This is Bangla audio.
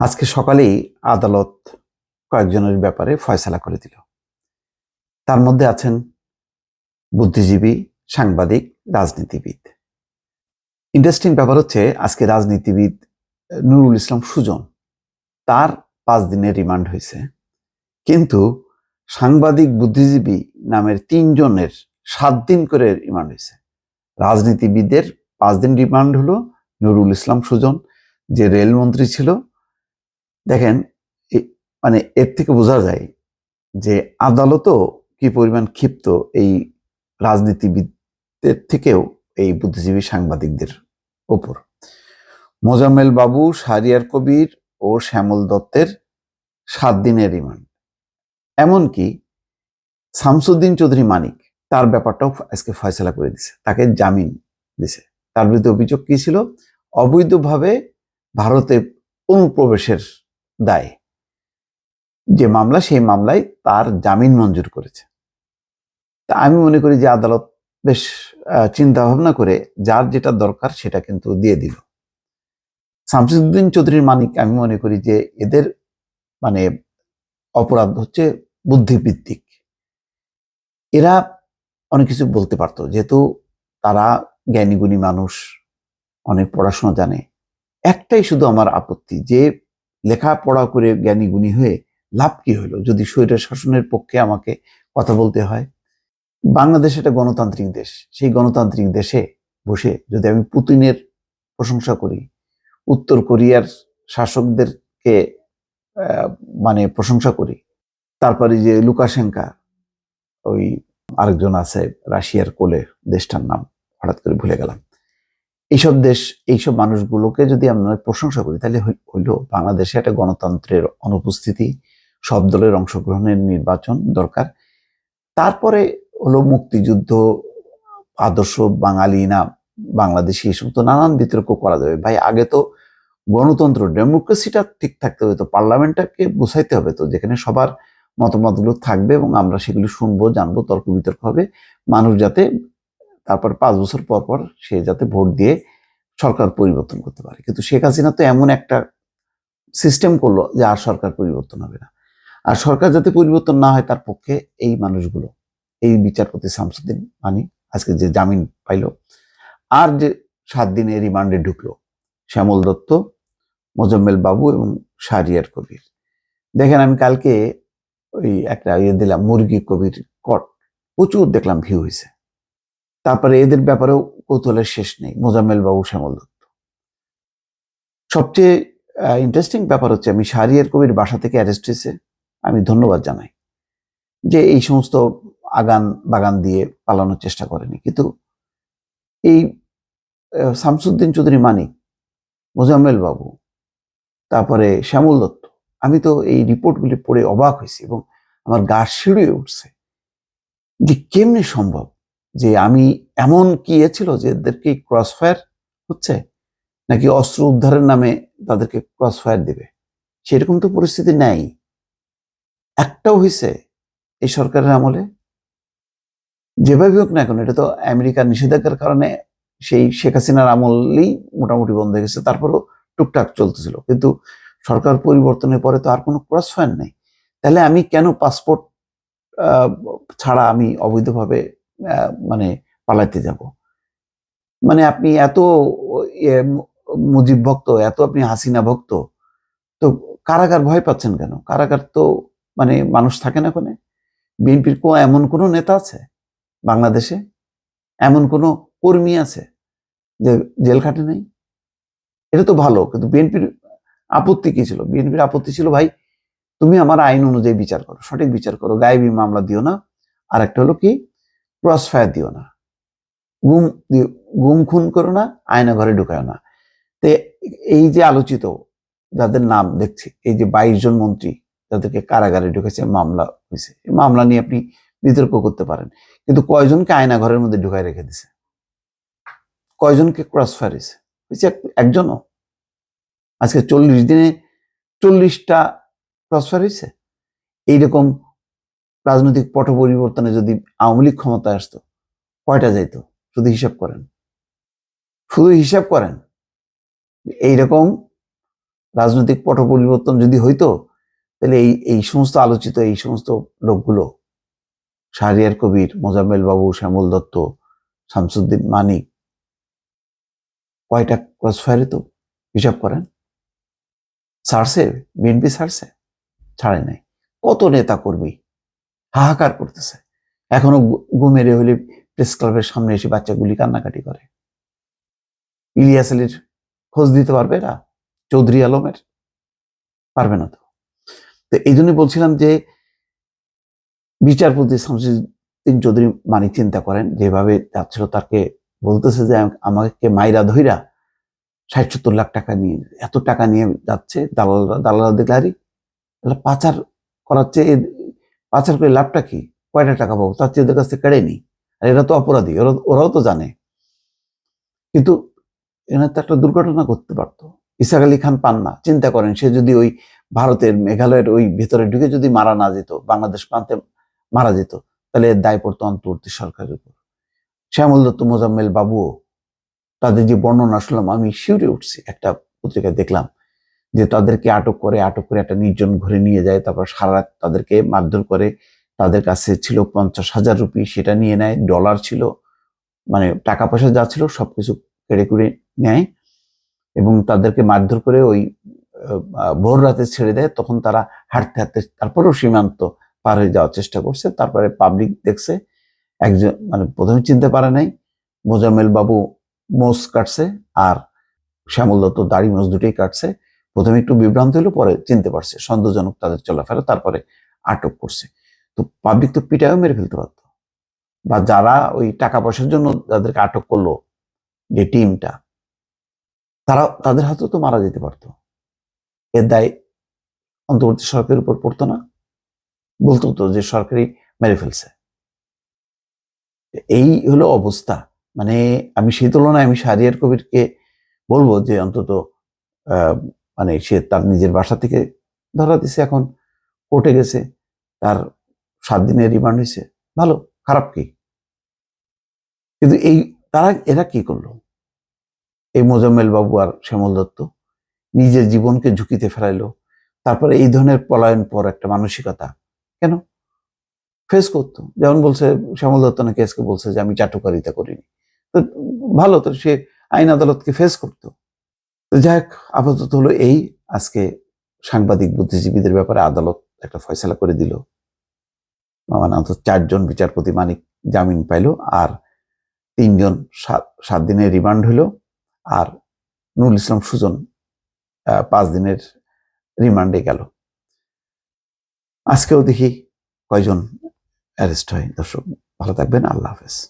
আজকে সকালেই আদালত কয়েকজনের ব্যাপারে ফয়সালা করে দিল। তার মধ্যে আছেন বুদ্ধিজীবী, সাংবাদিক, রাজনীতিবিদ। ইন্টারেস্টিং ব্যাপার হচ্ছে, আজকে রাজনীতিবিদ নুরুল ইসলাম সুজন, তার পাঁচ দিনের রিমান্ড হয়েছে। কিন্তু সাংবাদিক, বুদ্ধিজীবী নামের তিনজনের সাত দিন করে রিমান্ড হয়েছে। রাজনীতিবিদদের পাঁচ দিন রিমান্ড হলো নুরুল ইসলাম সুজন, যে রেলমন্ত্রী ছিল দেখেন মানে এর থেকে বোঝা যায় যে আদালতও কি পরিমাণ ক্ষিপ্ত এই রাজনীতিবিদদের থেকেও এই বুদ্ধিজীবী সাংবাদিকদের ওপর। মোজাম্মেল বাবু শারিয়ার কবির ও শ্যামল দত্তের সাত দিনের রিমান্ড। এমনকি শামসুদ্দিন চৌধুরী মানিক, তার ব্যাপারটাও আজকে ফয়সলা করে দিছে, তাকে জামিন দিছে। তার বিরুদ্ধে অভিযোগ কি ছিল? অবৈধভাবে ভারতে অনুপ্রবেশের দায়। যে মামলা, সেই মামলায় তার জামিন মঞ্জুর করেছে। তা আমি মনে করি যে আদালত বেশ চিন্তা ভাবনা করে যার যেটা দরকার সেটা কিন্তু দিয়ে দিল। শামসুদ্দিন চৌধুরীর মানিক, আমি মনে করি যে এদের মানে অপরাধ হচ্ছে বুদ্ধিভিত্তিক এরা অনেক কিছু বলতে পারতো, যেহেতু তারা জ্ঞানীগুণী মানুষ, অনেক পড়াশোনা জানে। একটাই শুধু আমার আপত্তি যে লেখাপড়া করে জ্ঞানী গুণী হয়ে লাভ কি হলো? যদি স্বৈরের শাসনের পক্ষে আমাকে কথা বলতে হয়। বাংলাদেশ একটা গণতান্ত্রিক দেশ। সেই গণতান্ত্রিক দেশে বসে যদি আমি পুতিনের প্রশংসা করি, উত্তর কোরিয়ার শাসকদেরকে মানে প্রশংসা করি, তারপরে যে লুকাশেঙ্কা, ওই আরেকজন আছে রাশিয়ার কোলে দেশটার নাম হঠাৎ করে ভুলে গেলাম। এইসব দেশ, এইসব মানুষগুলোকে যদি আমরা প্রশংসা করি, তাহলে হই- হইল বাংলাদেশে একটা গণতন্ত্রের অনুপস্থিতি, সব দলের অংশগ্রহণের নির্বাচন দরকার। তারপরে হলো মুক্তিযুদ্ধ, আদর্শ বাঙালি না বাংলাদেশি, এই সমস্ত নানান বিতর্ক করা যাবে। ভাই, আগে তো গণতন্ত্র, ডেমোক্রেসিটা ঠিক থাকতে হবে, তো পার্লামেন্টটাকে বোঝাইতে হবে তো, যেখানে সবার মতামতগুলো থাকবে এবং আমরা সেগুলো শুনব, জানব, তর্ক বিতর্ক হবে। মানুষ যাতে তারপর পাঁচ বছর পর পর সে যাতে ভোট দিয়ে সরকার পরিবর্তন করতে পারে। কিন্তু শেখ হাসিনা তো এমন একটা সিস্টেম করল যে আর সরকার পরিবর্তন হবে না। আর সরকার যাতে পরিবর্তন না হয় তার পক্ষে এই মানুষগুলো, এই বিচারপতি শামসুদ্দিন মানি আজকে যে জামিন পাইলো, আর যে সাত দিনে রিমান্ডে ঢুকলো, শ্যামল দত্ত, মোজাম্মেল বাবু এবং শাহরিয়ার কবির। দেখেন আমি কালকে ওই একটা ইয়ে দিলাম, মুরগি কবির কট প্রচুর দেখলাম ভিউ হয়েছে তারপরে এদের ব্যাপারেও কৌতূহলের শেষ নেই, মোজাম্মেল বাবু শ্যামল দত্ত। সবচেয়ে ইন্টারেস্টিং ব্যাপার হচ্ছে, আমি শাহরিয়ার কবির বাসা থেকে অ্যারেস্ট হয়েছে, আমি ধন্যবাদ জানাই যে এই সমস্ত আগান বাগান দিয়ে পালানোর চেষ্টা করেনি। কিন্তু এই শামসুদ্দিন চৌধুরী মানিক, মোজাম্মেল বাবু, তারপরে শ্যামল দত্ত, আমি তো এই রিপোর্টগুলি পড়ে অবাক হয়েছি এবং আমার গা শিড়িয়ে উঠছে যে কেমনে সম্ভব যে আমি এমন কি এ ছিল যে এদেরকে ক্রস ফায়ার হচ্ছে? নাকি অস্ত্র উদ্ধারের নামে তাদেরকে ক্রস ফায়ার দেবে? সেরকম তো পরিস্থিতি নেই। একটাও হয়েছে এই সরকারের আমলে। যেভাবে হোক না এখন এটা তো আমেরিকার নিষেধাজ্ঞার কারণে সেই শেখ হাসিনার আমলেই মোটামুটি বন্ধ হয়ে গেছে, তারপরও টুকটাক চলতেছিল। কিন্তু সরকার পরিবর্তনের পরে তো আর কোনো ক্রস ফায়ার নেই। তাহলে আমি কেন পাসপোর্ট ছাড়া আমি অবৈধভাবে মানে পালাইতে যাব। মানে আপনি এত মুজিব ভক্ত, এত আপনি হাসিনা ভক্ত, তো কারাগার ভয় পাচ্ছেন কেন? কারাগার তো মানে মানুষ থাকে না ওখানে। বিএনপির কো, এমন কোনো নেতা আছে বাংলাদেশে? এমন কোনো কর্মী আছে যে জেল খাটে নাই? এটা তো ভালো, কিন্তু বিএনপির আপত্তি কি ছিল? বিএনপির আপত্তি ছিল, ভাই, তুমি আমার আইন অনুযায়ী বিচার করো, সঠিক বিচার করো, গায়েবী মামলা দিও না। আর একটা হলো কি ক্রস ফায়ার দিও না। গুম গুম খুন করো না, আয়না ঘরে ঢুকায় না। তে এই যে আলোচিত যাদের নাম দেখছি, এই যে বাইশ জন মন্ত্রী যাদেরকে কারাগারে ঢুকেছে, মামলা হয়েছে মামলা নিয়ে আপনি বিতর্ক করতে পারেন। কিন্তু কয়জনকে আয়না ঘরের মধ্যে ঢুকায় রেখে দিছে? কয়জনকে ক্রস ফায়ার হয়েছে হয়েছে একজনও। আজকে চল্লিশ দিনে চল্লিশটা ক্রস ফায়ার হয়েছে? এইরকম রাজনৈতিক পট পরিবর্তনে যদি আওয়ামী লীগ ক্ষমতায় আসতো, কয়টা যাইত? শুধু হিসাব করেন। শুধু হিসাব করেন। এইরকম রাজনৈতিক পট পরিবর্তন যদি হইতো, তাহলে এই এই সমস্ত আলোচিত এই সমস্ত লোকগুলো, শাহরিয়ার কবির, মোজাম্মেল বাবু, শ্যামল দত্ত, শামসুদ্দিন মানিক, কয়টা ক্রস ফায়ারে তো? হিসাব করেন। ছাড়ছে? বিএনপি ছাড়ছে? ছাড়ে নাই। কত নেতা কর্মী হাহাকার করতেছে। এখনও ঘুমেরে হলে প্রেস ক্লাবের সামনে এসে বাচ্চাগুলি কান্নাকাটি করে। ইলিয়াস আলীর খোঁজ দিতে পারবে না চৌধুরী আলমের? পারবে না তো। তো এই জন্য বলছিলাম যে, বিচারপতি শামসুদ্দিন চৌধুরী মানিক চিন্তা করেন, যেভাবে যাচ্ছিল তাকে বলতেছে যে আম- আমাকে মাইরা ধইরা ষাট সত্তর লাখ টাকা নিয়ে, এত টাকা নিয়ে যাচ্ছে, দালালরা দালালরা দেখলে, আরে তাহলে পাচার করার পাচার করে লাভটা কি? কয়টা টাকা পাবো? তার চেয়ে ওদের কাছ থেকে কেড়ে নি আর এরা তো অপরাধী, ওরা, ওরাও তো জানে। কিন্তু এখানে তো একটা দুর্ঘটনা করতে পারতো। ইসাক আলী খান পান না। চিন্তা করেন, সে যদি ওই ভারতের মেঘালয়ের ওই ভেতরে ঢুকে যদি মারা না যেত, বাংলাদেশ প্রান্তে মারা যেত, তাহলে এর দায় পড়তো অন্তর্বর্তী সরকারের উপর। শ্যামল দত্ত, মোজাম্মেল বাবুও, তাদের যে বর্ণনা শুনলাম, আমি শিউরে উঠছি। একটা পত্রিকায় দেখলাম যে তাদেরকে আটক করে আটক করে একটা নির্জন ঘরে নিয়ে যায়, তারপর সারা রাত তাদেরকে মারধর করে, তাদের কাছে ছিল পঞ্চাশ হাজার রুপি, সেটা নিয়ে নেয়, ডলার ছিল মানে টাকা পয়সা যা ছিল সব কিছু কেড়ে কুড়ে নেয় এবং তাদেরকে মারধর করে ওই ভোর রাতে ছেড়ে দেয়। তখন তারা হাঁটতে হাঁটতে তারপরেও সীমান্ত পার হয়ে যাওয়ার চেষ্টা করছে। তারপরে পাবলিক দেখছে, একজন মানে প্রথমে চিনতে পারে নাই, মোজাম্মেল বাবু মোজ কাটছে আর শ্যামল দত্ত দাড়ি মোজ দুটোই কাটছে। প্রথমে একটু বিভ্রান্ত হলো, পরে চিনতে পারছে। সন্দেহজনক তাদের চলাফেরা, তারপরে আটক করছে। তো পাবলিক তো পিটায়ও মেরে ফেলতে পারতো। বা যারা ওই টাকা পয়সার জন্য যাদেরকে আটক করল, যে টিমটা, তারা, তাদের হাতেও তো মারা যেতে পারতো। এর দায় অন্তর্বর্তী সরকারের উপর পড়তো না। বলতো তো যে সরকারি মেরে ফেলছে। এই হলো অবস্থা। মানে আমি সেই তুলনায় আমি শাহরিয়ার কবিরকে বলব যে অন্তত মানে সে তার নিজের বাসা থেকে ধরা দিছে, এখন কোর্টে গেছে, তার সাত দিনের রিমান্ড হয়েছে। ভালো, খারাপ কি? কিন্তু এই, তারা, এরা কি করল? এই মোজাম্মেল বাবু আর শ্যামল দত্ত নিজের জীবনকে ঝুঁকিতে ফেরাইলো তারপরে এই ধরনের পলায়ন পর একটা মানসিকতা। কেন? ফেস করতো। যেমন বলছে, শ্যামল দত্ত নাকি আজকে বলছে যে, আমি চাটুকারিতা করিনি। তো ভালো, তো সে আইন আদালতকে ফেস করতো। যাই হোক, আপাতত হলো এই। আজকে সাংবাদিক বুদ্ধিজীবীদের ব্যাপারে আদালত একটা ফয়সলা করে দিল। মানে অন্তত চারজন বিচারপতি মানিক জামিন পাইলো আর তিনজন সাত দিনের রিমান্ড হইল আর নুরুল ইসলাম সুজন পাঁচ দিনের রিমান্ডে গেল। আজকেও দেখি কয়জন অ্যারেস্ট হয়। দর্শক, ভালো থাকবেন। আল্লাহ হাফেজ।